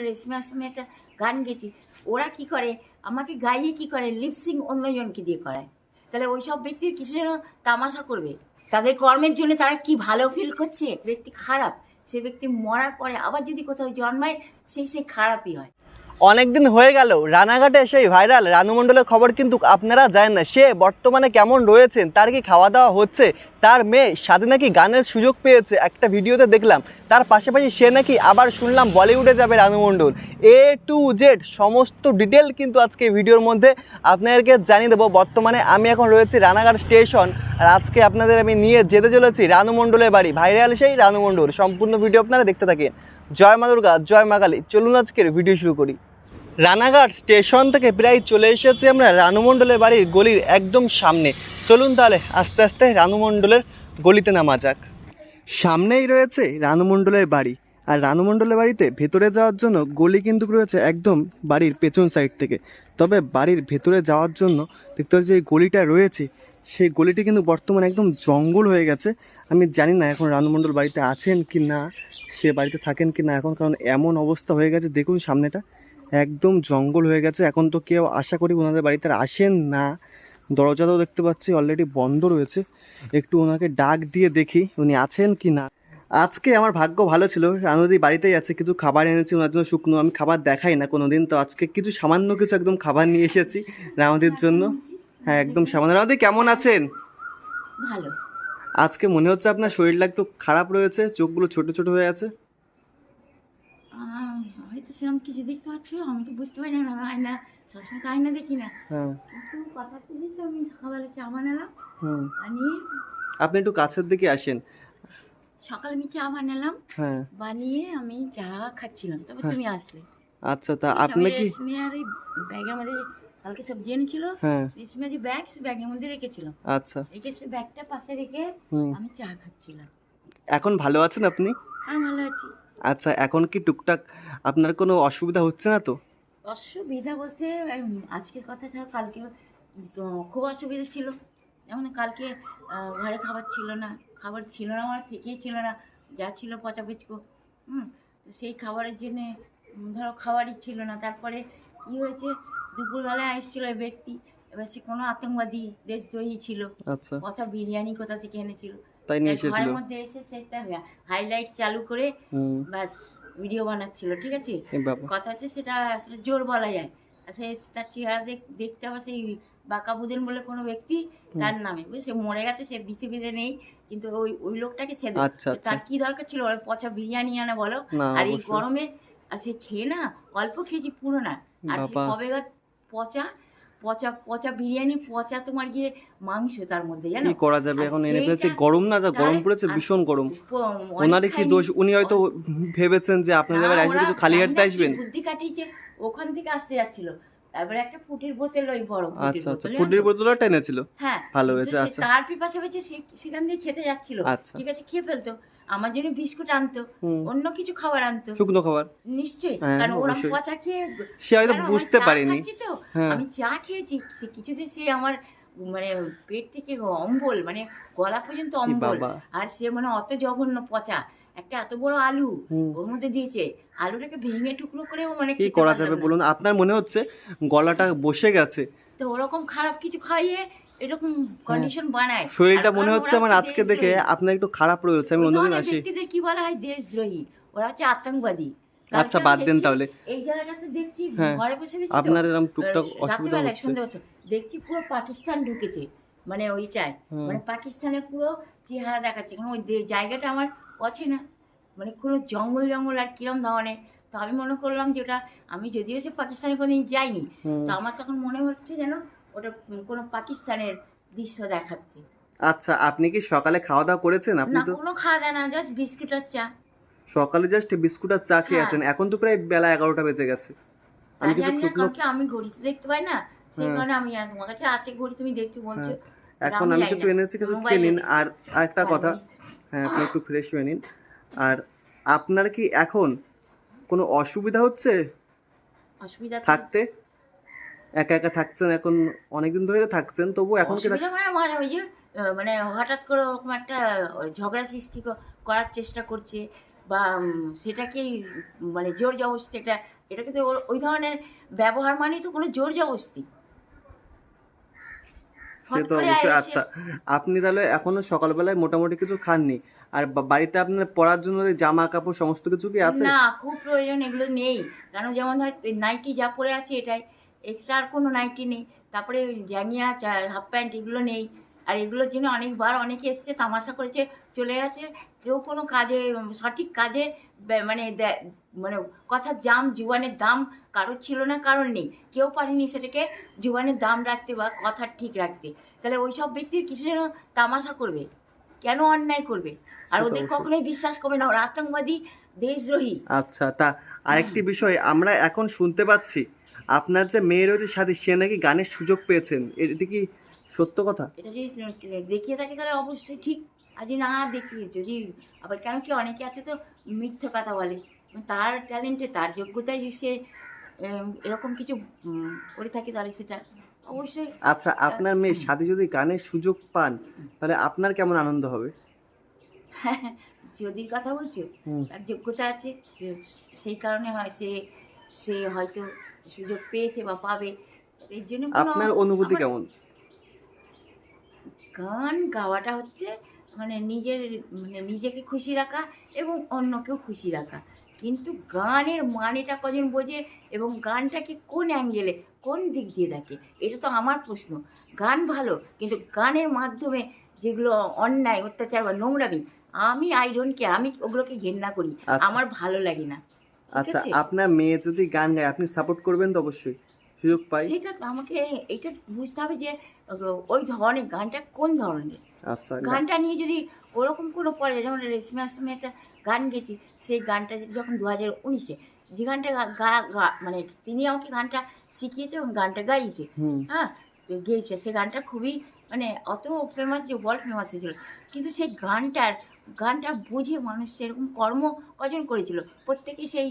রেশমি একটা গান গেছি। ওরা কি করে? আমাকে গাইয়ে কি করে? লিপসিং অন্যজনকে দিয়ে করায়। তাহলে ওই সব ব্যক্তির কিছু যেন তামাশা করবে। তাদের কর্মের জন্য তারা কি ভালো ফিল করছে? ব্যক্তি খারাপ। সে ব্যক্তি মরার পরে আবার যদি কোথাও জন্মায় সেই সেই খারাপই হয়। অনেকদিন হয়ে গেল, রানাঘাটে সেই ভাইরাল। রানু মণ্ডলের খবর কিন্তু আপনারা জানেন না। সে বর্তমানে কেমন রয়েছেন, তার কি খাওয়া দাওয়া হচ্ছে? তার মেয়ে সাথে নাকি গানের সুযোগ পেয়েছে, একটা ভিডিওতে দেখলাম। তার পাশাপাশি সে নাকি আবার শুনলাম বলিউডে যাবে Ranu Mondal. A to Z সমস্ত ডিটেল কিন্তু আজকে ভিডিওর মধ্যে আপনাদেরকে জানিয়ে দেবো। বর্তমানে আমি এখন রয়েছি রানাঘাট স্টেশন আর আজকে আপনাদের আমি নিয়ে যেতে চলেছি রানু মণ্ডলের বাড়ি। ভাইরাল সেই রানু মণ্ডল। সম্পূর্ণ ভিডিও আপনারা দেখতে থাকেন। জয় মা দুর্গা, জয় মা কালী। চলুন আজকের ভিডিও শুরু করি। রানাঘাট স্টেশন থেকে প্রায় চলে এসেছি আমরা রানু মণ্ডলের বাড়ির গলির একদম সামনে। চলুন তাহলে আস্তে আস্তে রানু মণ্ডলের গলিতে নামা যাক। সামনেই রয়েছে রানু মণ্ডলের বাড়ি আর রানু মণ্ডলের বাড়িতে ভেতরে যাওয়ার জন্য গলি কিন্তু রয়েছে একদম বাড়ির পেছন সাইড থেকে। তবে বাড়ির ভেতরে যাওয়ার জন্য দেখতে যে গলিটা রয়েছে, সেই গলিটি কিন্তু বর্তমানে একদম জঙ্গল হয়ে গেছে। আমি জানি না এখন রানু মণ্ডল বাড়িতে আছেন কি না সে বাড়িতে থাকেন কি না এখন, কারণ এমন অবস্থা হয়ে গেছে। দেখুন সামনেটা। একদম জঙ্গল হয়ে গেছে। এখন তো কেউ আশা করি ওনাদের বাড়িতে আসেন না। দরজাটাও দেখতে পাচ্ছি অলরেডি বন্ধ রয়েছে। একটু ওনাকে ডাক দিয়ে দেখি উনি আছেন কি না। আজকে আমার ভাগ্য ভালো ছিল রানুদি বাড়িতেই আছে কিছু খাবার এনেছি ওনার জন্য শুকনো আমি খাবার দেখাই না কোনো দিন তো আজকে কিছু সামান্য কিছু একদম খাবার নিয়ে এসেছি রানুদির জন্য। হ্যাঁ একদম সামান্য। রানুদি কেমন আছেন? ভালো। আজকে মনে হচ্ছে আপনার শরীরটা একটু খারাপ রয়েছে চোখগুলো ছোট ছোট হয়ে আছে। সেরকম কিছু দেখতে পাচ্ছ আমি তো বুঝতে পারি না আয়না সবসময় তো আয়না দেখি না। হ্যাঁ। কিন্তু কথা হচ্ছে আমি সকালবেলা চা বানালাম বানিয়ে আপনি একটু কাছের দিকে আসেন। সকালে আমি চা বানালাম হ্যাঁ। বানিয়ে আমি চা খাচ্ছিলাম তবে হ্যাঁ। তুমি আসলে। আচ্ছা তা আপনি কি ব্যাগের মধ্যে কালকে সবজি এনেছিল হ্যাঁ। রেশমি যে ব্যাগ সে ব্যাগের মধ্যে রেখেছিলাম। আচ্ছা। রেখে সে ব্যাগটা পাশে রেখে আমি চা খাচ্ছিলাম। এখন ভালো আছেন আপনি? আমি ভালো আছি। আচ্ছা এখন কি টুকটাক আপনার কোনো অসুবিধা হচ্ছে না তো? অসুবিধা বলতে আজকের কথা ছাড়া কালকে খুব অসুবিধা ছিল। যেমন কালকে ঘরে খাবার ছিল না খাবার ছিল না আমার থেকেই ছিল না যা ছিল পচা পেচকো হুম তো সেই খাবারের জন্যে ধরো খাবারই ছিল না। তারপরে কী হয়েছে দুপুরবেলায় এসেছিল ওই ব্যক্তি এবার সে কোনো আতঙ্কবাদী দেশদ্রোহী ছিল। আচ্ছা। পচা বিরিয়ানি কোথা থেকে এনেছিল? তাই নিয়ে এসেছিল। মধ্যে এসে সেটা হাইলাইট চালু করে ব্যাস ভিডিও বানাচ্ছিল ঠিক আছে? কথা হচ্ছে সেটা আসলে জোর বলা যায়। সে তার চেহারা দেখতে হবে সেই বাঁকাবুদেন বলে কোনো ব্যক্তি তার নামে। সে মরে গেছে সে পৃথিবীতে নেই কিন্তু ওই ওই লোকটাকে সে। আচ্ছা আচ্ছা তার কি দরকার ছিল? পচা বিরিয়ানি আনা বলো। আর এই গরমে আর সে খেয়ে না অল্প খেয়েছি পুরো না। আর। কবেকার পচা পচা পচা বিরিয়ানি পচা তোমার গিয়ে মাংস তার মধ্যে জানো? কি করা যাবে এখন? এনে ফেলেছে গরম না? যা গরম পড়েছে ভীষণ গরম। ওনারই কি দোষ? উনি হয়তো ভেবেছেন যে আপনাদের না, এবার আসবে কিছু খালি হাতে আসবেন। বুদ্ধি কাটিয়েছে ওখান থেকে আসতে যাচ্ছিল। তারপরে একটা ফুটির বোতল ওই বড় ফুটির আচ্ছা আচ্ছা বোতল, ফুটির তো? বোতলটা এনেছিল? হ্যাঁ ভালো হয়েছে আচ্ছা। তার পিপাসা হয়েছে সেখান দিয়ে খেতে যাচ্ছিল। আচ্ছা। ঠিক আছে খেয়ে ফেলতো। আমার জন্য বিস্কুট আনতো অন্য কিছু খাবার আনতো। শুকনো খাবার? নিশ্চয়ই হ্যাঁ, কারণ ওরা পচা খেয়ে সে হয়তো বুঝতে পারেনি। তো হ্যাঁ। আমি চা খেয়েছি সে কিছুতে সে আমার মানে পেট থেকে অম্বল মানে গলা পর্যন্ত অম্বল। আর সে মানে অত জঘন্য পচা। একটা এত বড় আলু ওর মধ্যে দিয়েছে। আলুটাকে ভেঙে টুকরো করেও মানে কি করা যাবে বলুন? আপনার মনে হচ্ছে গলাটা বসে গেছে? তো ওরকম খারাপ কিছু খাইয়ে এরকম কন্ডিশন বানায়। হ্যাঁ। শরীরটা মনে হচ্ছে আমার আজকে দেখে আপনার একটু খারাপ রয়েছে আমি অন্যদিন আসি। ব্যক্তিদের কি বলা হয়? দেশদ্রোহী ওরা হচ্ছে আতঙ্কবাদী। আচ্ছা বাদ দেন তাহলে। এই দেখছি হ্যাঁ, ঘরে বসে আপনার এরকম টুকটাক অসুবিধা হচ্ছে। দেখছি পুরো পাকিস্তান ঢুকেছে মানে ওইটাই মানে পাকিস্তানের পুরো চেহারা দেখাচ্ছে। কারণ ওই জায়গাটা আমার অচেনা। মানে কোনো জঙ্গল জঙ্গল আর কিরম ধরনের। তো আমি মনে করলাম যে ওটা আমি যদিও সে পাকিস্তানে কোনোদিন যাইনি। তো আমার তখন মনে হচ্ছে যেন ওটা কোনো পাকিস্তানের দৃশ্য দেখাচ্ছে। আচ্ছা আপনি কি সকালে খাওয়া দাওয়া করেছেন? আপনি না তো কোনো খাওয়া দাওয়া না জাস্ট বিস্কুট আর চা। সকালে জাস্ট বিস্কুট আর চা খেয়ে হ্যাঁ। আছেন। এখন তো প্রায় বেলা এগারোটা বেজে গেছে। আমি কিছু জানি না শুকনো কারণ আমি ঘড়ি তো দেখতে পাই না সেই হ্যাঁ। কারণে আমি আর তোমার কাছে আছে ঘড়ি তুমি দেখছ বলছো। এখন আমি কিছু এনেছি কিছু খেয়ে নিন। আর একটা কথা হ্যাঁ আপনি একটু ফ্রেশ হয়ে নিন। আর আপনার কি এখন কোনো অসুবিধা হচ্ছে? অসুবিধা থাকতে? একা একা থাকছেন এখন অনেকদিন ধরে তো থাকছেন তবু এখন কি অসুবিধা মানে আমার ওই যে আহ, মানে হঠাৎ করে ওরকম একটা ঝগড়া সৃষ্টি ক- করার চেষ্টা করছে বা উম, সেটাকে মানে জোর জবস্তি এটা এটাকে তো ওর- ওই ধরনের ব্যবহার মানেই তো কোনো জোর জবস্তি সে হট তো করে অবশ্যই এসে- আচ্ছা আপনি তাহলে এখনও সকালবেলায় মোটামুটি কিছু খাননি? আর বা- বাড়িতে আপনার পরার জন্য যে জামা কাপড় সমস্ত কিছু কি আছে? না খুব প্রয়োজন এগুলো নেই। কারণ যেমন ধর নাইটি যা পরে আছে এটাই। এক্সট্রা আর কোনো নাইটি নেই। তারপরে জাঙ্গিয়া হাফ প্যান্ট এগুলো নেই। আর এগুলোর জন্য অনেকবার অনেকে এসছে তামাশা করেছে চলে গেছে। কেউ কোনো কাজে সঠিক কাজে মানে মানে কথার দাম জুয়ানের দাম কারোর ছিল না কারোর নেই। কেউ পারেনি সেটাকে জুয়ানের দাম রাখতে বা কথা ঠিক রাখতে। তাহলে ওই সব ব্যক্তির কিছু যেন তামাশা করবে কেন অন্যায় করবে? আর ওদের কখনোই বিশ্বাস করবে না। ওরা আতঙ্কবাদী দেশদ্রোহী। আচ্ছা তা আরেকটি বিষয় আমরা এখন শুনতে পাচ্ছি। আপনার যে মেয়ে রয়েছে সাথে সে নাকি গানের সুযোগ পেয়েছেন এটা কি সত্য কথা? এটা যদি দেখিয়ে থাকে তাহলে অবশ্যই ঠিক। আজ না দেখিয়ে যদি আবার কেন কি অনেকে আছে তো মিথ্যে কথা বলে। তার ট্যালেন্টে তার যোগ্যতায় সে এরকম কিছু করে থাকে তাহলে সেটা অবশ্যই আচ্ছা আপনার মেয়ের সাথে যদি গানের সুযোগ পান তাহলে আপনার কেমন আনন্দ হবে? যদির কথা বলছো। তার যোগ্যতা আছে সেই কারণে হয় সে সে হয়তো সুযোগ পেয়েছে বা পাবে। এর জন্য আপনার অনুভূতি কেমন? গান গাওয়াটা হচ্ছে মানে নিজের মানে নিজেকে খুশি রাখা এবং অন্যকেও খুশি রাখা। কিন্তু গানের মানেটা কজন বোঝে এবং গানটাকে কোন অ্যাঙ্গেলে কোন দিক দিয়ে দেখে? এটা তো আমার প্রশ্ন। গান ভালো কিন্তু গানের মাধ্যমে যেগুলো অন্যায় অত্যাচার বা নোংরামি আমি আই ডোন্ট কেয়ার আমি ওগুলোকে ঘেন্না করি। আচ্ছা। আমার ভালো লাগে না। আচ্ছা আপনার মেয়ে যদি গান গায় আপনি সাপোর্ট করবেন তো অবশ্যই। সুযোগ পাই। সেটা আমাকে এটা বুঝতে হবে যে ওই ধরনের গানটা কোন ধরনের? আচ্ছা গানটা নিয়ে যদি ওরকম কোনো পরে যেমন রেশমি আশ্রমে একটা গান গেছি সেই গানটা যখন দু হাজার উনিশে যে গানটা গা- মানে তিনি আমাকে গানটা শিখিয়েছে এবং গানটা গাইছে। হ্যাঁ গেয়েছে। সে গানটা খুবই মানে অত ফেমাস যে ওয়ার্ল্ড ফেমাস হয়েছিল। কিন্তু সেই গানটার গানটা বুঝে মানুষ সেরকম কর্ম কজন করেছিল? প্রত্যেকে সেই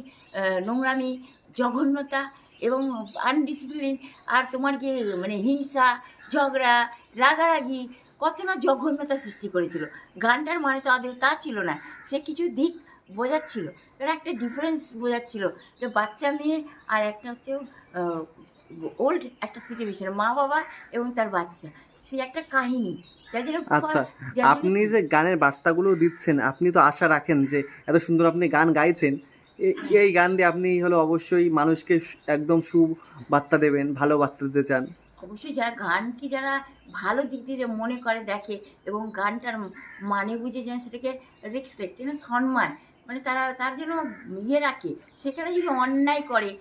নোংরামি, জঘন্যতা এবং আনডিসিপ্লিন আর তোমার কি মানে হিংসা, ঝগড়া, রাগারাগি, কত না জঘন্যতা সৃষ্টি করেছিল। গানটার মানে তো আদৌ তা ছিল না, সে কিছু দিক বোঝাচ্ছিল। এর একটা ডিফারেন্স বোঝাচ্ছিল যে বাচ্চা মেয়ে আর একটা হচ্ছে ওল্ড একটা সিচুয়েশন মা বাবা এবং তার বাচ্চা। সেই একটা কাহিনী। আচ্ছা আপনি যে গানের বার্তাগুলো দিচ্ছেন আপনি তো আশা রাখেন যে এত সুন্দর আপনি গান গাইছেন এই গান দিয়ে আপনি হলো অবশ্যই মানুষকে একদম সুবার্তা দেবেন ভালো বার্তা দিতে চান। অবশ্যই যারা গানকে যারা ভালো দিক দিয়ে মনে করে দেখে এবং গানটার মানে বুঝে যেন সেটাকে রেসপেক্ট যেন সম্মান মানে তারা তার যেন ইয়ে রাখে সেখানে যদি অন্যায় করে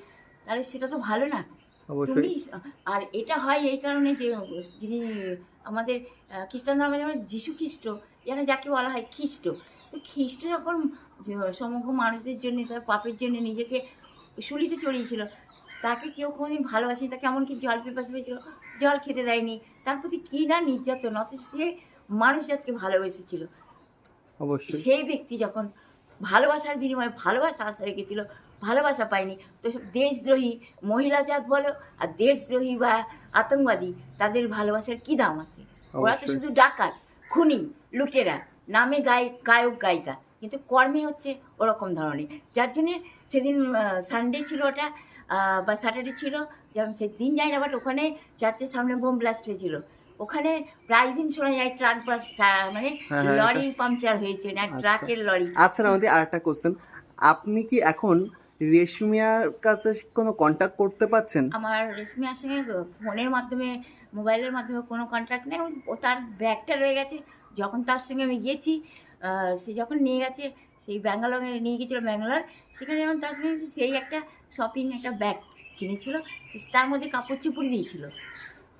তাহলে সেটা তো ভালো না। অবশ্যই। আর এটা হয় এই কারণে যে যিনি আমাদের খ্রিস্টান ধর্মে যেমন যিশু খ্রিস্ট যেন যাকে বলা হয় খ্রিস্ট। তো খ্রিস্ট যখন সমগ্র মানুষদের জন্য তার পাপের জন্য নিজেকে শুলিতে চড়িয়েছিল তাকে কেউ কোনোদিন ভালোবাসেনি তাকে এমনকি জল পিপাসা পেয়েছিল জল খেতে দেয়নি তার প্রতি কী না নির্যাতন অথচ সে মানুষ জাতকে ভালোবেসেছিল। অবশ্যই। সেই ব্যক্তি যখন ভালোবাসার বিনিময়ে ভালোবাসা আশা রেখেছিল ভালোবাসা পায়নি। তো দেশদ্রোহী মহিলা জাত বলো আর দেশদ্রোহী বা আতঙ্কবাদী তাদের ভালোবাসার কি দাম আছে? ওরা তো শুধু ডাকাত খুনি লুটেরা নামে গায় গায়ক গায়িকা। কিন্তু কর্মে হচ্ছে ওরকম ধরনের। যার জন্যে সেদিন সানডে ছিল ওটা বা স্যাটারডে ছিল যেমন সেই দিন যাই না বাট ওখানে চার্চের সামনে বোম ব্লাস্ট হয়েছিল। ওখানে প্রায় দিন শোনা যায় ট্রাক বাস মানে হ্যাঁ, হ্যাঁ, লরি পাংচার হয়েছে না আচ্ছা। ট্রাকের লরি। আচ্ছা আমাদের আরেকটা কোশ্চেন আপনি কি এখন রেশমিয়ার কাছে কোনো কন্ট্যাক্ট করতে পারছেন? আমার রেশমিয়ার সঙ্গে ফোনের মাধ্যমে মোবাইলের মাধ্যমে কোনো কন্ট্যাক্ট নেই। ও তার ব্যাগটা রয়ে গেছে। যখন তার সঙ্গে আমি আহ, সে যখন নিয়ে গেছে সেই ব্যাঙ্গালোরে নিয়ে গেছিল ব্যাঙ্গালোর। সেখানে যখন তার সঙ্গে সেই একটা শপিং একটা ব্যাগ কিনেছিল। তার মধ্যে কাপড় চুপড় দিয়েছিল।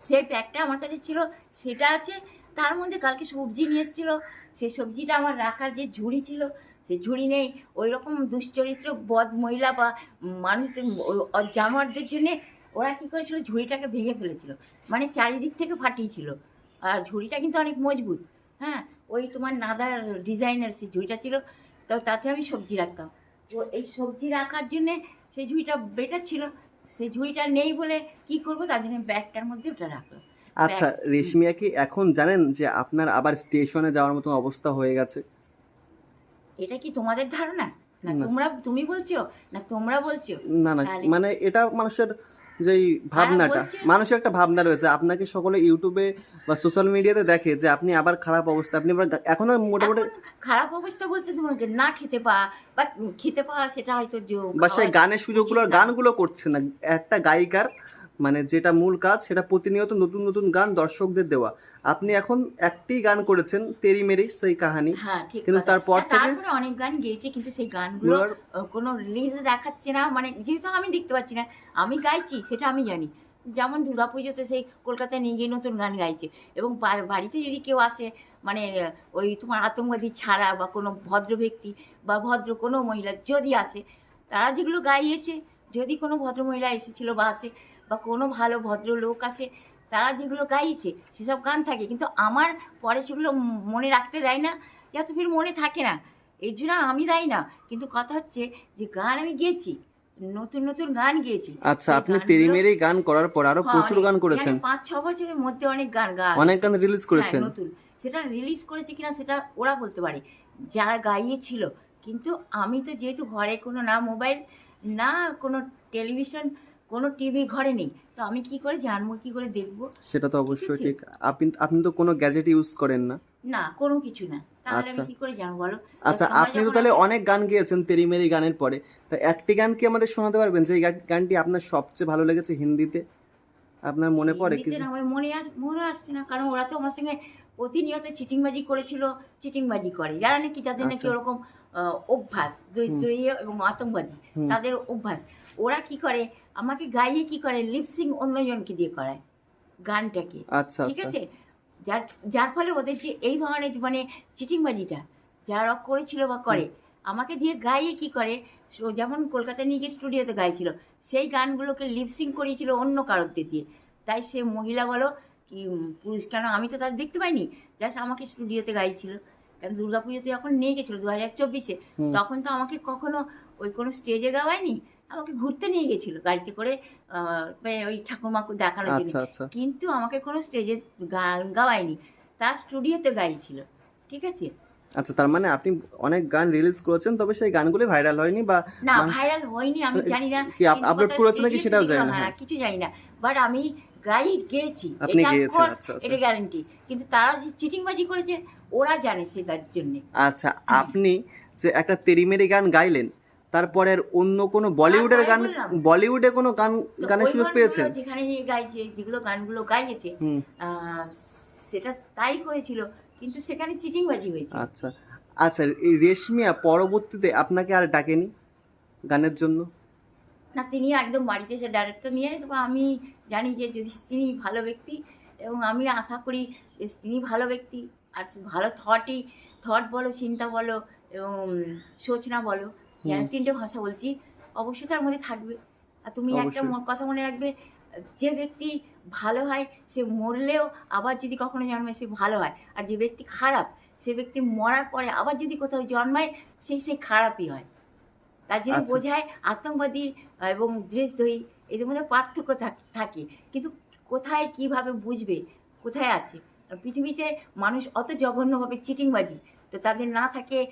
সেই ব্যাগটা আমার কাছে ছিল। সেটা আছে তার মধ্যে কালকে সবজি নিয়ে এসেছিল। সেই সবজিটা আমার রাখার যে ঝুড়ি ছিল সে ঝুড়ি নেই ওই রকম দুশ্চরিত্র বদ মহিলা বা মানুষদের জানোয়ারদের জন্যে ওরা কী করেছিল? ঝুড়িটাকে ভেঙে ফেলেছিল। মানে চারিদিক থেকে ফাটিয়েছিল। আর ঝুড়িটা কিন্তু অনেক মজবুত। হ্যাঁ ওই তোমার নাদার ডিজাইনের সেই ঝুড়িটা ছিল। তো তাতে আমি সবজি রাখতাম। তো এই সবজি রাখার জন্যে সেই ঝুড়িটা বেটার ছিল। সেই ঝুড়িটা নেই বলে কি করব? তার জন্য ব্যাগটার মধ্যে ওটা রাখলাম। আচ্ছা রেশমিয়া কি এখন জানেন যে আপনার আবার স্টেশনে যাওয়ার মতো অবস্থা হয়ে গেছে? এটা কি তোমাদের ধারণা? না। তোমরা তুমি বলছো? না তোমরা বলছো? না না মানে এটা মানুষের যেই ভাবনাটা মানুষের একটা ভাবনা রয়েছে। আপনাকে সকলে ইউটিউবে বা সোশ্যাল মিডিয়াতে দেখে যে আপনি আবার খারাপ অবস্থা আপনি আবার এখনও মোটামুটি খারাপ অবস্থা বলতে তোমাকে না খেতে পাওয়া বা খেতে পাওয়া সেটা হয়তো বা সেই গানের সুযোগগুলো গানগুলো করছে না। একটা গায়িকার মানে যেটা মূল কাজ সেটা প্রতিনিয়ত নতুন নতুন গান দর্শকদের দেওয়া। আপনি এখন একটি গান করেছেন তেরি মেরি সেই কাহানি। হ্যাঁ ঠিক কিন্তু তারপর আর থেকে- তারপরে অনেক গান গেয়েছি কিন্তু সেই গানগুলো কোনো রিলিজে দেখাচ্ছে না। মানে যেহেতু আমি দেখতে পাচ্ছি না আমি গাইছি সেটা আমি জানি। যেমন দুর্গা পুজোতে সেই কলকাতায় নিয়ে গিয়ে নতুন গান গাইছে। এবং বাড়িতে যদি কেউ আসে মানে ওই তোমার আতঙ্কবাদী ছাড়া বা কোনো ভদ্র ব্যক্তি বা ভদ্র কোনো মহিলা যদি আসে তারা যেগুলো গাইয়েছে যদি কোনো ভদ্র মহিলা এসেছিল বা আসে বা কোনো ভালো ভদ্র লোক আসে তারা যেগুলো গাইছে সেসব গান থাকে। কিন্তু আমার পরে সেগুলো মনে রাখতে দেয় না যা তো ফির মনে থাকে না। এর জন্য আমি দায়ী না। কিন্তু কথা হচ্ছে যে গান আমি গেয়েছি নতুন নতুন গান গেয়েছি। আচ্ছা আপনি গানগুলো- তেরি মেরি গান করার পর আরও হ্যাঁ, প্রচুর গান করেছেন। পাঁচ ছ বছরের মধ্যে অনেক গান গা অনেক গান রিলিজ করেছেন। হ্যাঁ, নতুন। সেটা রিলিজ করেছে কিনা সেটা ওরা বলতে পারে। যারা গাইয়েছিল। কিন্তু আমি তো যেহেতু ঘরে কোনো না মোবাইল না কোনো টেলিভিশন কোনো টিভি ঘরে নেই তো আমি কি করে জানব কি করে দেখব? সেটা তো অবশ্যই ঠিক আপনি আপনি তো কোনো গ্যাজেট ইউজ করেন না। না কোনো কিছু না। তাহলে আচ্ছা। আমি কি করে জানব বলো? আচ্ছা আপনি তো তাহলে অনেক গান গেয়েছেন তেরি মেরি গানের পরে। তা একটি গান কি আমাদের শোনাতে পারবেন? যে এই গানটি আপনার সবচেয়ে ভালো লেগেছে হিন্দিতে? আপনার মনে পড়ে কিছু? আমার মনে মনে আসছে না কারণ ওরা তো আমার সঙ্গে প্রতিনিয়ত চিটিংবাজি করেছিল চিটিংবাজি করে। যারা নাকি যাদের নাকি আচ্ছা। ওরকম আহ, অভ্যাস দেশদ্রোহী এবং আতঙ্কবাদী তাদের অভ্যাস। ওরা কি করে? আমাকে গাইয়ে কি করে? লিপসিং অন্যজনকে দিয়ে করায় গানটাকে। আচ্ছা ঠিক আচ্ছা। আছে? যার যার ফলে ওদের যে এই ধরনের মানে চিটিংবাজিটা যারা করেছিল বা করে আমাকে দিয়ে গাইয়ে কি করে? যেমন কলকাতায় নিয়ে গিয়ে স্টুডিওতে গাইছিল সেই গানগুলোকে লিপসিং করিয়েছিল অন্য কারোরদের দিয়ে। তাই সে মহিলা বলো কি পুরুষ কেন? আমি তো তাদের দেখতে পাইনি। জাস্ট আমাকে স্টুডিওতে গাইছিল। কারণ দুর্গা পুজোতে যখন নিয়ে গেছিল দু হাজার চব্বিশে তখন তো আমাকে কখনো ওই কোনো স্টেজে গাওয়ায়নি। আমাকে ঘুরতে নিয়ে গেছিল গাড়িতে করে মানে ওই ঠাকুরমাকে দেখানোর জন্য। আচ্ছা আচ্ছা। কিন্তু আমাকে কোনো স্টেজে গান গাওয়ায়নি। তার স্টুডিওতে গাইছিল ঠিক আছে? আচ্ছা তার মানে আপনি অনেক গান রিলিজ করেছেন তবে সেই গানগুলি ভাইরাল হয়নি বা না ভাইরাল হয়নি আমি জানি না। কি আপ- কিন্তু upload কোথাও করেছে নাকি সেটাও জানি না, হ্যাঁ। কিছু জানি না। বাট আমি গাই গেয়েছি। আপনি গেয়েছেন, আচ্ছা, আচ্ছা। এটা গ্যারান্টি কিন্তু তারা যে চিটিংবাজি করেছে ওরা জানে সেটার জন্যে। আচ্ছা আপনি যে একটা তেরিমেরি গান গাইলেন তারপরে অন্য কোনো বলিউডের গান বলিউডে কোনো গান গানের সুযোগ পেয়েছেন? যেখানে গাইছে যেগুলো গানগুলো গাইছে সেটা তাই করেছিল কিন্তু সেখানে চিটিংবাজি হয়েছে। আচ্ছা। আচ্ছা এই রেশমিয়া পরবর্তীতে আপনাকে আর ডাকেনি গানের জন্য? না তিনি একদম বাড়িতে এসে ডাইরেক্টর নিয়ে তো আমি জানি যে যদি তিনি ভালো ব্যক্তি এবং আমি আশা করি যে তিনি ভালো ব্যক্তি আর ভালো থটই থট বলো চিন্তা বলো এবং সোচনা বলো তিনটে ভাষা বলছি। অবশ্যই তার মধ্যে থাকবে। আর তুমি একটা। কথা মনে রাখবে যে ব্যক্তি ভালো হয় সে মরলেও আবার যদি কখনো জন্মায় সে ভালো হয়। আর যে ব্যক্তি খারাপ সে ব্যক্তি মরার পরে আবার যদি কোথাও জন্মায় সেই সেই খারাপই হয়। তার জন্য আচ্ছা। বোঝায় আতঙ্কবাদী এবং দেশদ্রোহী এদের মধ্যে পার্থক্য থাকে। কিন্তু কোথায় কীভাবে বুঝবে? কোথায় আছে? পৃথিবীতে মানুষ অত জঘন্যভাবে চিটিংবাজি তো তাদের না থাকে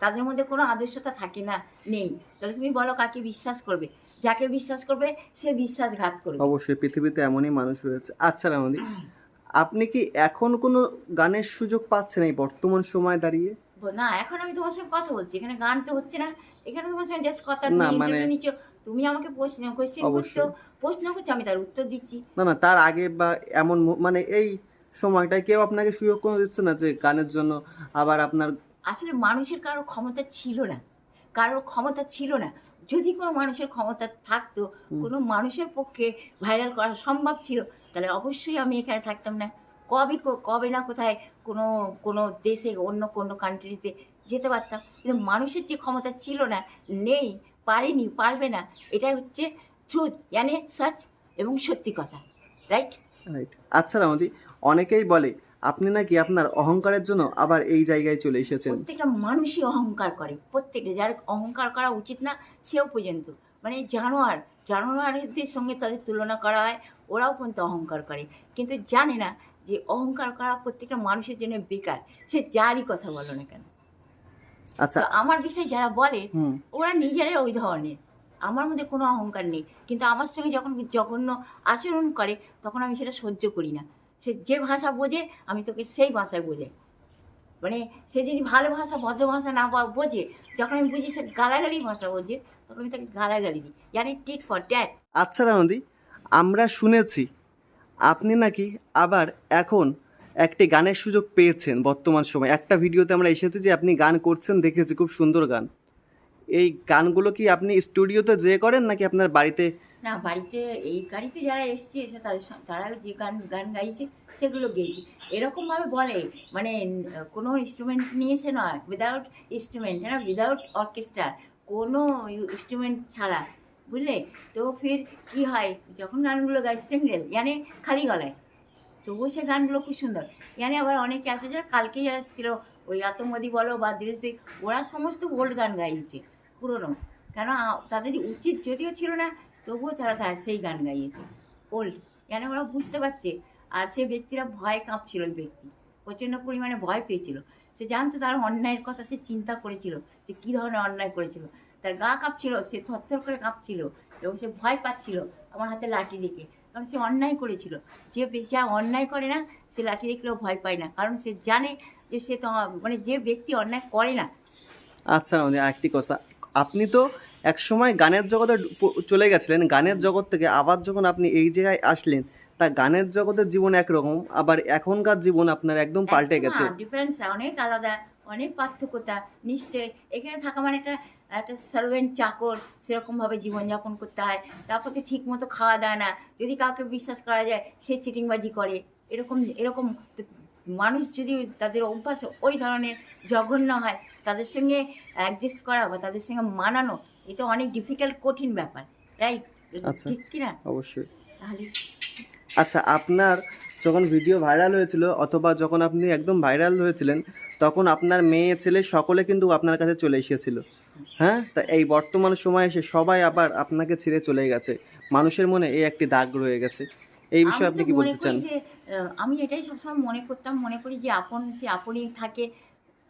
তাদের মধ্যে কোনো আদর্শতা থাকে না নেই। তাহলে তুমি বলো কাকে বিশ্বাস করবে? যাকে বিশ্বাস করবে সে বিশ্বাসঘাত করবে। অবশ্যই পৃথিবীতে এমনই মানুষ রয়েছে। আচ্ছা রামদি আপনি কি এখন কোনো গানের সুযোগ পাচ্ছেন এই বর্তমান সময় দাঁড়িয়ে? না এখন আমি তোমার সঙ্গে কথা বলছি। এখানে গান তো হচ্ছে না। এখানে তোমার সঙ্গে জাস্ট কথা মানে- নিচ্ছ। তুমি আমাকে প্রশ্ন অবশ্যই। করছ। প্রশ্ন করছ আমি তার উত্তর দিচ্ছি। না না তার আগে বা এমন মানে এই সময়টায় কেউ আপনাকে সুযোগ কোনো দিচ্ছে না যে গানের জন্য আবার আপনার আসলে মানুষের কারোর ক্ষমতা ছিল না। কারোর ক্ষমতা ছিল না। যদি কোনো মানুষের ক্ষমতা থাকতো কোনো মানুষের পক্ষে ভাইরাল করা সম্ভব ছিল তাহলে অবশ্যই আমি এখানে থাকতাম না। কবে কবে না কোথায় কোনো কোনো দেশে অন্য কোনো কান্ট্রিতে যেতে পারতাম। কিন্তু মানুষের যে ক্ষমতা ছিল না নেই পারেনি পারবে না এটাই হচ্ছে ট্রুথ জানে সচ এবং সত্যি কথা রাইট রাইট আচ্ছা রামদি অনেকেই বলে আপনি নাকি আপনার অহংকারের জন্য আবার এই জায়গায় চলে এসেছেন? প্রত্যেকটা মানুষই অহংকার করে প্রত্যেকটা যার অহংকার করা উচিত না সেও পর্যন্ত। মানে জানোয়ার জানোয়ারদের সঙ্গে তাদের তুলনা করা হয় ওরাও পর্যন্ত অহংকার করে। কিন্তু জানে না যে অহংকার করা প্রত্যেকটা মানুষের জন্য বেকার সে যারই কথা বলো না কেন। আচ্ছা। আমার বিষয়ে যারা বলে ওরা নিজেরাই ওই ধরনের। আমার মধ্যে কোনো অহংকার নেই। কিন্তু আমার সঙ্গে যখন জঘন্য আচরণ করে, তখন আমি সেটা সহ্য করি না। সে যে ভাষা বোঝে, আমি তোকে সেই ভাষায় বোঝাই। মানে সে যদি ভালো ভাষা, ভদ্র ভাষা না বোঝে, যখন আমি বুঝি সে গালাগালি ভাষা বোঝে, তখন আমি তাকে গালাগালি দিই। জানি টিট ফর ড্যাট আচ্ছা রামদি আমরা শুনেছি আপনি নাকি আবার এখন একটি গানের সুযোগ পেয়েছেন বর্তমান সময়। একটা ভিডিওতে আমরা এসেছি যে আপনি গান করছেন, দেখেছি, খুব সুন্দর গান। এই গানগুলো কি আপনি স্টুডিওতে যেয়ে করেন নাকি আপনার বাড়িতে? না, বাড়িতে এই গাড়িতে যারা এসছে, এসে তাদের তারা যে গান গান গাইছে, সেগুলো গেয়েছি। এরকমভাবে বলে মানে কোনো ইনস্ট্রুমেন্ট নিয়ে এসে নয় উইদাউট ইনস্ট্রুমেন্ট হ্যাঁ উইদাউট অর্কেস্ট্রা কোনো ইনস্ট্রুমেন্ট ছাড়া, বুঝলে? তো ফির কি হয়, যখন গানগুলো গাই সিঙ্গেল মানে খালি গলায়। তবুও সে গানগুলো খুব সুন্দর। মানে আবার অনেকে আছে যারা কালকে যারা এসেছিল, ওই আতঙ্কবাদী বলো বা দিরেশ ওরা সমস্ত ওল্ড গান গাইছে। পুরনো কেন তাদের উচিত যদিও ছিল না, তবুও তারা তার সেই গান গাইয়েছে। ওল্ড, কেন ওরা বুঝতে পারছে? আর সে ব্যক্তিরা ভয় কাঁপছিল ওই ব্যক্তি। প্রচণ্ড পরিমাণে ভয় পেয়েছিল। সে জানতো তার অন্যায়ের কথা সে চিন্তা করেছিল সে কী ধরনের অন্যায় করেছিল। তার গা কাঁপছিল, সে থরথর করে কাঁপছিল এবং সে ভয় পাচ্ছিল আমার হাতে লাঠি দেখে। কারণ সে অন্যায় করেছিল। যে যা অন্যায় করে না, সে লাঠি দেখলেও ভয় পায় না। কারণ সে জানে যে সে তো মানে যে ব্যক্তি অন্যায় করে না। আচ্ছা আরেকটি কথা। আপনি তো এক সময় গানের জগতে চলে গেছিলেন। গানের জগৎ থেকে আবার যখন আপনি এই জায়গায় আসলেন তা গানের জগতের জীবন একরকম আবার এখনকার জীবন আপনার একদম পাল্টে গেছে। ডিফারেন্স অনেক আলাদা অনেক পার্থক্যতা নিশ্চয়ই। এখানে থাকা মানে একটা একটা সার্ভেন্ট চাকর সেরকমভাবে জীবনযাপন করতে হয়। তারপর তো ঠিক মতো খাওয়া দাওয়া না। যদি কাউকে বিশ্বাস করা যায় সে চিটিংবাজি করে। এরকম এরকম মানুষ যদি তাদের অভ্যাস ওই ধরনের জঘন্য হয় তাদের সঙ্গে অ্যাডজাস্ট করা বা তাদের সঙ্গে মানানো এটা অনেক ডিফিকাল্ট কঠিন ব্যাপার রাইট আচ্ছা। ঠিক কিনা? অবশ্যই। তাহলে আচ্ছা আপনার যখন ভিডিও ভাইরাল হয়েছিল অথবা যখন আপনি একদম ভাইরাল হয়েছিলেন তখন আপনার মেয়ে ছেলে সকলে কিন্তু আপনার কাছে চলে এসেছিল। হ্যাঁ? তা এই বর্তমান সময়ে এসে সবাই আবার আপনাকে ছেড়ে চলে গেছে। মানুষের মনে এই একটি দাগ রয়ে গেছে। এই বিষয়ে আপনি কি বলতে চান? আমি এটাই সবসময় মনে করতাম, মনে করি যে আপন, সে আপনই থাকে।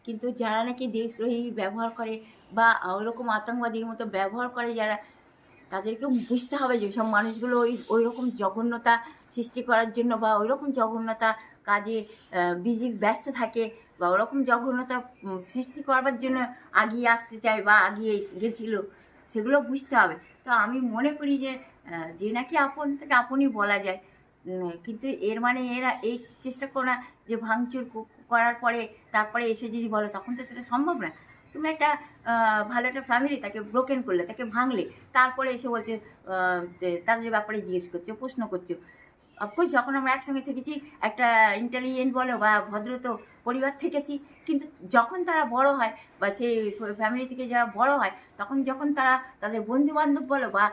কিন্তু যারা নাকি দেশদ্রোহী ব্যবহার করে বা ওইরকম আতঙ্কবাদীর মতো ব্যবহার করে যারা, তাদেরকেও বুঝতে হবে যে সব মানুষগুলো ওই ওই রকম জঘন্যতা সৃষ্টি করার জন্য বা ওই রকম জঘন্যতা কাজে বিজি ব্যস্ত থাকে বা ওরকম জঘন্যতা সৃষ্টি করবার জন্য আগিয়ে আসতে চায় বা আগিয়ে গেছিল, সেগুলো বুঝতে হবে। তো আমি মনে করি যে যে নাকি আপন, তাকে আপনই বলা যায়। কিন্তু এর মানে এরা এই চেষ্টা করো না যে ভাঙচুর করার পরে তারপরে এসে যদি বলো, তখন তো সেটা সম্ভব না। তুমি একটা ভালো একটা ফ্যামিলি তাকে ব্রোকেন করলে, তাকে ভাঙলে, তারপরে এসে বলছে তাদের ব্যাপারে জিজ্ঞেস করছ, প্রশ্ন করছ। অফকোর্স যখন আমরা একসঙ্গে থেকেছি, একটা ইন্টেলিজেন্ট বলো বা ভদ্রত পরিবার থেকেছি, কিন্তু যখন তারা বড় হয় বা সেই ফ্যামিলি থেকে যারা বড় হয়, তখন যখন তারা তাদের বন্ধু বান্ধব বলো বা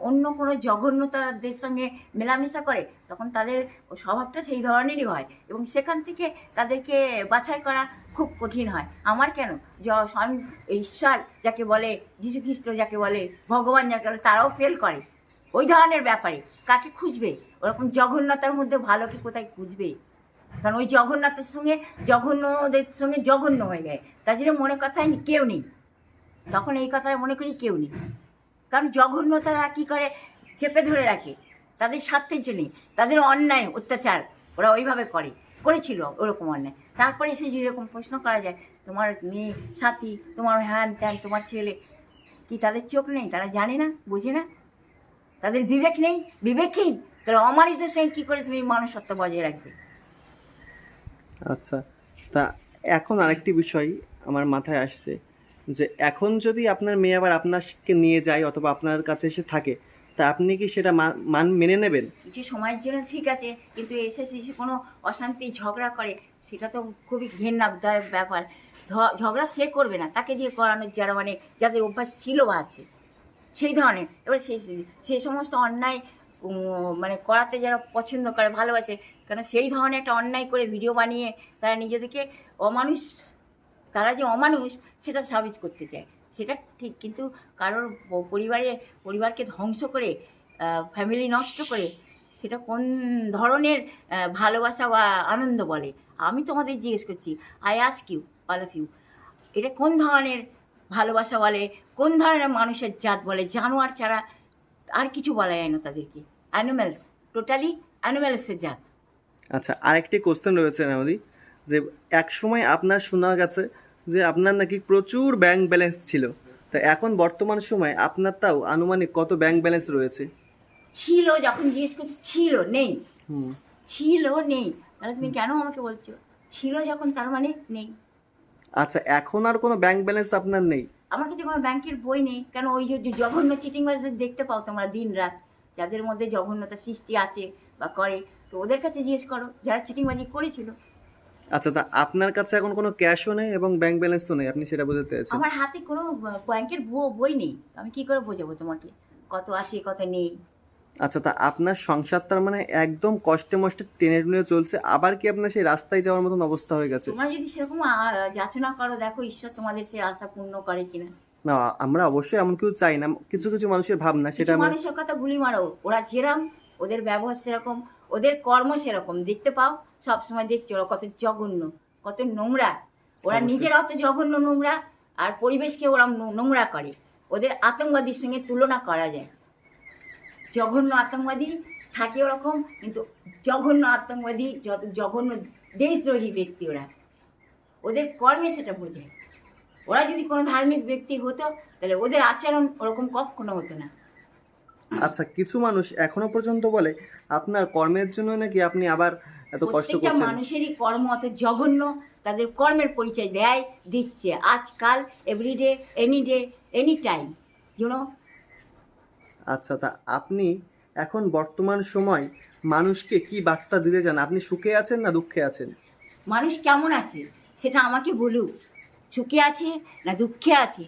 অন্য কোনো জঘন্যতাদের সঙ্গে মেলামেশা করে, তখন তাদের স্বভাবটা সেই ধরনেরই হয় এবং সেখান থেকে তাদেরকে বাছাই করা খুব কঠিন হয়। আমার কেন? য- স্বয়ং ঈশ্বর যাকে বলে, যীশুখ্রিস্ট যাকে বলে, ভগবান যাকে বলে, তারাও ফেল করে। ওই ধরনের ব্যাপারে। কাকে খুঁজবে? ওরকম জঘন্যতার মধ্যে ভালোকে কোথায় খুঁজবে? কারণ ওই জঘন্যতার সঙ্গে জঘন্যদের সঙ্গে জঘন্য হয়ে যায়। তার জন্য মনে কথায় কেউ নেই। তখন এই কথায় মনে করি কেউ নেই। কারণ জঘন্যতারা কী করে? চেপে ধরে রাখে। তাদের স্বার্থের জন্যে, তাদের অন্যায়, অত্যাচার ওরা ওইভাবে করে। করেছিল ওরকম অন্যায়। তারপরে এসে যদি এরকম প্রশ্ন করা যায়, তোমার মেয়ে সাথী, তোমার হ্যান ত্যান, তোমার ছেলে, কি তাদের চোখ নেই? তারা জানে না, বোঝে না? তাদের বিবেক নেই বিবেকহীন। তাহলে অমানুষদের সঙ্গে কী করে তুমি মানুষত্ব বজায় রাখবে? আচ্ছা তা এখন আরেকটি বিষয় আমার মাথায় আসছে যে এখন যদি আপনার মেয়ে আবার আপনাকে নিয়ে যায় অথবা আপনার কাছে এসে থাকে তা আপনি কি সেটা মান মেনে নেবেন? কিছু সময়ের জন্য ঠিক আছে কিন্তু এসে শেষে কোনো অশান্তি ঝগড়া করে সেটা তো খুবই ঘেন্নাদায়ক ব্যাপার। ঝগড়া সে করবে না তাকে দিয়ে করানোর যারা মানে যাদের অভ্যাস ছিল বা আছে। সেই ধরনের। এবার সেই সেই সমস্ত অন্যায় মানে করাতে যারা পছন্দ করে, ভালোবাসে, কেন সেই ধরনের একটা অন্যায় করে ভিডিও বানিয়ে তারা নিজেদেরকে অমানুষ, তারা যে অমানুষ, সেটা সাবিত করতে চায়। সেটা ঠিক, কিন্তু কারোর পরিবারে, পরিবারকে ধ্বংস করে ফ্যামিলি নষ্ট করে, সেটা কোন ধরনের ভালোবাসা বা আনন্দ বলে? আমি তোমাদের জিজ্ঞেস করছি I ask you all of you এটা কোন ধরনের ভালোবাসা বলে কোন ধরনের মানুষের জাত বলে জানোয়ার ছাড়া আর কিছু বলা যায় না তাদেরকে। অ্যানিমেলস টোটালি অ্যানিমেলসের জাত। আচ্ছা আরেকটি কোশ্চেন রয়েছে নামদি যে এক সময় আপনার শোনা গেছে যে আপনার নাকি প্রচুর ব্যাংক ব্যালেন্স ছিল। তো এখন বর্তমান সময় আপনার তাও আনুমানিক কত ব্যাংক ব্যালেন্স রয়েছে? ছিল যখন জিজ্ঞেস করছি ছিল নেই। ছিল নেই। তাহলে তুমি কেন আমাকে বলছো? ছিল যখন তার মানে নেই। আচ্ছা এখন আর কোনো ব্যাংক ব্যালেন্স আপনার নেই? আমার কাছে কোনো ব্যাংকের বই নেই। কেন ওই যে জঘন্য চিটিংবাজদের দেখতে পাও তোমরা দিন রাত? যাদের মধ্যে জঘন্যতা সৃষ্টি আছে বা করে তো ওদের কাছে জিজ্ঞেস করো যারা চিটিংবাজি করেছিল। আচ্ছা তা আপনার কাছে এখন কোনো ক্যাশও নেই এবং ব্যাংক ব্যালেন্সও নেই? আপনি সেটা বোঝাতে চাইছেন আমার হাতে কোনো ব্যাংকের বই- বই নেই। আমি কি করে বোঝাবো তোমাকে? কত আছে কত নেই? আচ্ছা তা আপনার সংসার তার মানে একদম কষ্টে মষ্টে টেনে টুনে চলছে আবার কি আপনার সেই রাস্তায় যাওয়ার মতন অবস্থা হয়ে গেছে? তোমরা যদি সেরকম আ, যাচনা করো দেখো ঈশ্বর তোমাদের সেই আশা পূর্ণ করে কিনা। না আমরা অবশ্যই এমন কিছু চাই না কিছু কিছু মানুষের ভাবনা সেটা কিছু আমরা মানুষের কথা গুলি মারো ওরা যেরম ওদের ব্যবহার সেরকম ওদের কর্ম সেরকম দেখতে পাও সব সময় দেখছ ওরা কত জঘন্য কত নোংরা ওরা অবশ্যই। নিজের অত জঘন্য নোংরা আর পরিবেশকে ওরা নো- নোংরা করে ওদের আতঙ্কবাদীর সঙ্গে তুলনা করা যায়। জঘন্য আতঙ্কবাদী থাকে ওরকম কিন্তু জঘন্য আতঙ্কবাদী যত জঘন্য দেশদ্রোহী ব্যক্তি ওরা। ওদের কর্মে সেটা বোঝায়। ওরা যদি কোনো ধার্মিক ব্যক্তি হতো তাহলে ওদের আচরণ ওরকম কখনো হতো না। আচ্ছা কিছু মানুষ এখনও পর্যন্ত বলে আপনার কর্মের জন্য নাকি আপনি আবার এত কষ্ট করছেন? মানুষেরই কর্ম অত জঘন্য তাদের কর্মের পরিচয় দেয় দিচ্ছে। আজকাল everyday any day any time you know আচ্ছা তা আপনি এখন বর্তমান সময় মানুষকে কি বার্তা দিতে চান? আপনি সুখে আছেন না দুঃখে আছেন? মানুষ কেমন আছে সেটা আমাকে বলুক। সুখে আছে না দুঃখে আছে?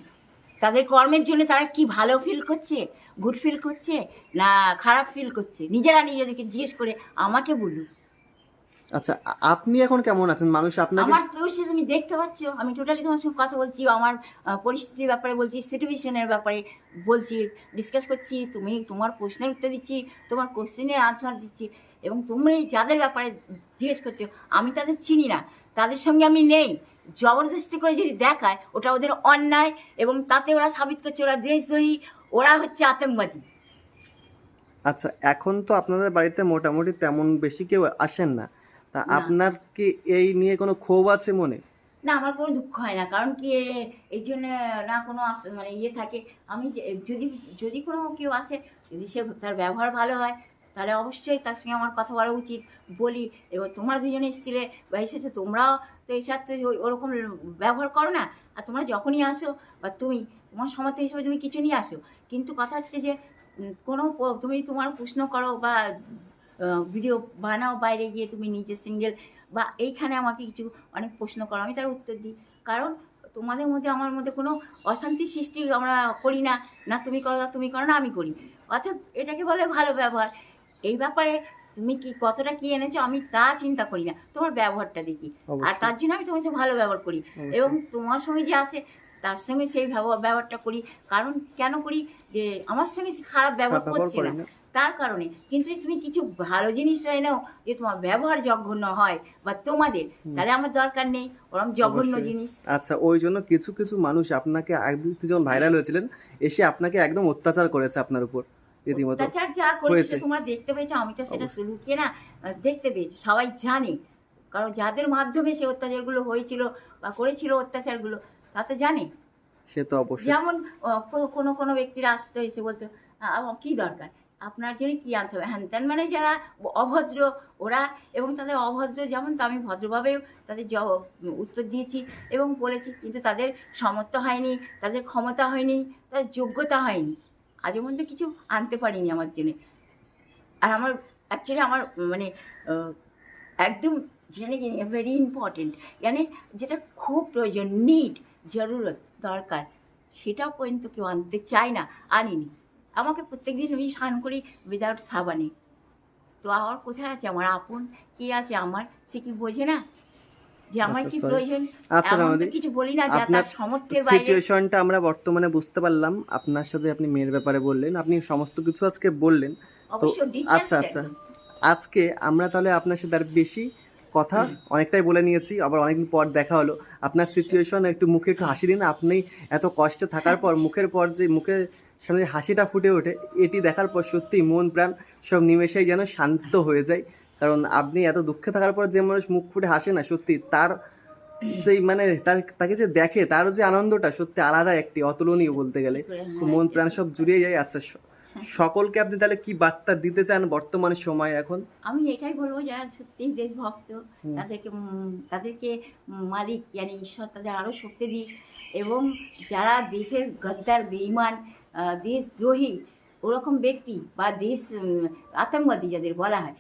তাদের কর্মের জন্য তারা কি ভালো ফিল করছে? গুড ফিল করছে না খারাপ ফিল করছে? নিজেরা নিজেদেরকে জিজ্ঞেস করে আমাকে বলুক। আচ্ছা আপনি এখন কেমন আছেন? মানুষ আপনাকে আমার পরিস্থিতি তুমি দেখতে পাচ্ছ। আমি টোটালি তোমার সঙ্গে কথা বলছি আমার পরিস্থিতির ব্যাপারে বলছি সিচুয়েশনের ব্যাপারে বলছি ডিসকাস করছি তুমি তোমার প্রশ্নের উত্তর দিচ্ছি তোমার কোশ্চেনের আনসার দিচ্ছি এবং তুমি যাদের ব্যাপারে জিজ্ঞেস করছ আমি তাদের চিনি না। তাদের সঙ্গে আমি নেই। জবরদস্তি করে যদি দেখায় ওটা ওদের অন্যায় এবং তাতে ওরা সাবিত করছে ওরা দেশদ্রোহী ওরা হচ্ছে আতঙ্কবাদী। আচ্ছা এখন তো আপনাদের বাড়িতে মোটামুটি তেমন বেশি কেউ আসেন না। তা আপনার কি এই নিয়ে কোনো ক্ষোভ আছে মনে? না আমার কোনো দুঃখ হয় না কারণ কি এই জন্য না কোনো মানে ইয়ে থাকে। আমি যদি যদি কোনো কেউ আসে যদি সে তার ব্যবহার ভালো হয় তাহলে অবশ্যই তার সঙ্গে আমার কথা বলা উচিত। বলি এবার তোমরা দুজনে এসেছিলে বা এসেছ তোমরাও তো সাথে ওই- ওরকম ব্যবহার করো না। আর তোমরা যখনই আসো বা তুমি তোমার সমর্থ হিসেবে তুমি কিছু নিয়ে আসো। কিন্তু কথা হচ্ছে যে কোনো তুমি তোমার প্রশ্ন করো বা ভিডিও বানাও বাইরে গিয়ে তুমি নিজে সিঙ্গেল বা এইখানে আমাকে কিছু অনেক প্রশ্ন করো আমি তার উত্তর দিই। কারণ তোমাদের মধ্যে আমার মধ্যে কোনো অশান্তি সৃষ্টি আমরা করি না না তুমি করো না তুমি করো না আমি করি। অর্থাৎ এটাকে বলে ভালো ব্যবহার। এই ব্যাপারে তুমি কি কতটা কি এনেছো আমি তা চিন্তা করি না। তোমার ব্যবহারটা দেখি। আর তার জন্য আমি তোমার সাথে ভালো ব্যবহার করি। এবং তোমার সঙ্গে যে আসে তার সঙ্গে সেই ব্যবহার ব্যবহারটা করি। কারণ কেন করি? যে আমার সঙ্গে সে খারাপ ব্যবহার করছে না। তার কারণে কিন্তু তুমি কিছু ভালো জিনিস এনেও যে তোমার ব্যবহার জঘন্য হয় বা তোমাদের। তাহলে আমার দরকার নেই। ওরম জঘন্য জিনিস। আচ্ছা ওই জন্য কিছু কিছু মানুষ আপনাকে একদিন যখন ভাইরাল হয়েছিলেন এসে আপনাকে একদম অত্যাচার করেছে আপনার উপর। অত্যাচার যা করেছে। তোমরা দেখতে পেয়েছ আমি তো সেটা লুকিয়ে না দেখতে পেয়েছি। সবাই জানে। কারণ যাদের মাধ্যমে সে অত্যাচারগুলো হয়েছিল বা করেছিল অত্যাচারগুলো তা তো জানে। সে তো অবশ্যই। যেমন কোনো কোনো ব্যক্তিরা আসতো এসে বলতো "আ, আমার কী দরকার? আপনার জন্য কী আনতে হবে? হ্যান ত্যান মানে যারা অভদ্র ওরা এবং তাদের অভদ্র যেমন তো আমি ভদ্রভাবেও তাদের জ- উত্তর দিয়েছি এবং বলেছি কিন্তু তাদের সামর্থ্য হয়নি তাদের ক্ষমতা হয়নি তাদের যোগ্যতা হয়নি। আজও পর্যন্ত কিছু আনতে পারিনি আমার জন্য আর আমার অ্যাকচুয়ালি আমার মানে একদম যেটা ভেরি ইম্পর্টেন্ট মানে যেটা খুব প্রয়োজন নিড জরুরত দরকার। সেটাও পর্যন্ত কেউ আনতে চায় না আনিনি। আমাকে প্রত্যেক দিন আমি স্নান করি উইদাউট সাবানে। তো আমার কোথায় আছে আমার? আপন? কে আছে আমার? সে কি বোঝে না? যে আমার আচ্ছা, কি প্রয়োজন? আচ্ছা, কিছু বলি না যা তার সামর্থ্যের বাইরে। সিচুয়েশনটা আমরা বর্তমানে বুঝতে পারলাম। আপনার সাথে আপনি মেয়ের ব্যাপারে বললেন। আপনি সমস্ত কিছু আজকে বললেন। তো আচ্ছা আচ্ছা। আজকে আমরা তাহলে আপনার সাথে আর বেশি কথা অনেকটাই বলে নিয়েছি আবার অনেকদিন পর দেখা হলো। আপনার সিচুয়েশন একটু মুখে একটু হাসি দিন আপনি এত কষ্টে থাকার পর মুখের পর যে মুখের সামনে হাসিটা ফুটে ওঠে এটি দেখার পর সত্যি মন প্রাণ সব নিমেষেই যেন শান্ত হয়ে যায়। কারণ আপনি এত দুঃখে থাকার পর যে মানুষ মুখ ফুটে হাসে না সত্যি তার সেই মানে তার তাকে যে দেখে তারও যে আনন্দটা সত্যি আলাদা একটি অতুলনীয় বলতে গেলে। মন প্রাণ সব জুড়িয়ে যায়। আচ্ছা সকলকে আপনি তাহলে কি বার্তা দিতে চান বর্তমান সময় এখন? আমি এটাই বলব যারা সত্যি দেশভক্ত তাদেরকে তাদেরকে মালিক মানে ঈশ্বর তাদের আরও শক্তি দিক এবং যারা দেশের গদ্দার বেইমান দেশদ্রোহী ওরকম ব্যক্তি বা দেশ আতঙ্কবাদী যাদের বলা হয়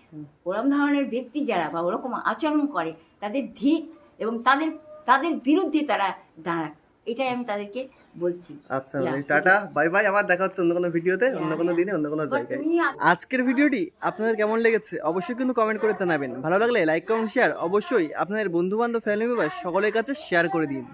ওরকম ধরনের ব্যক্তি যারা বা ওরকম আচরণ করে তাদের ধিক এবং তাদের তাদের বিরুদ্ধে তারা দাঁড়ায় এটাই আমি তাদেরকে বলছি। আচ্ছা. টাটা বাই বাই আবার দেখা হচ্ছে অন্য কোনো ভিডিওতে অন্য কোনো দিনে অন্য কোনো জায়গায়। আজকের ভিডিওটি আপনাদের কেমন লেগেছে অবশ্যই কিন্তু কমেন্ট করে জানাবেন। ভালো লাগলে লাইক কমেন্ট শেয়ার অবশ্যই আপনাদের বন্ধু বান্ধব ফ্যামিলি মেম্বার সকলের কাছে শেয়ার করে দিন।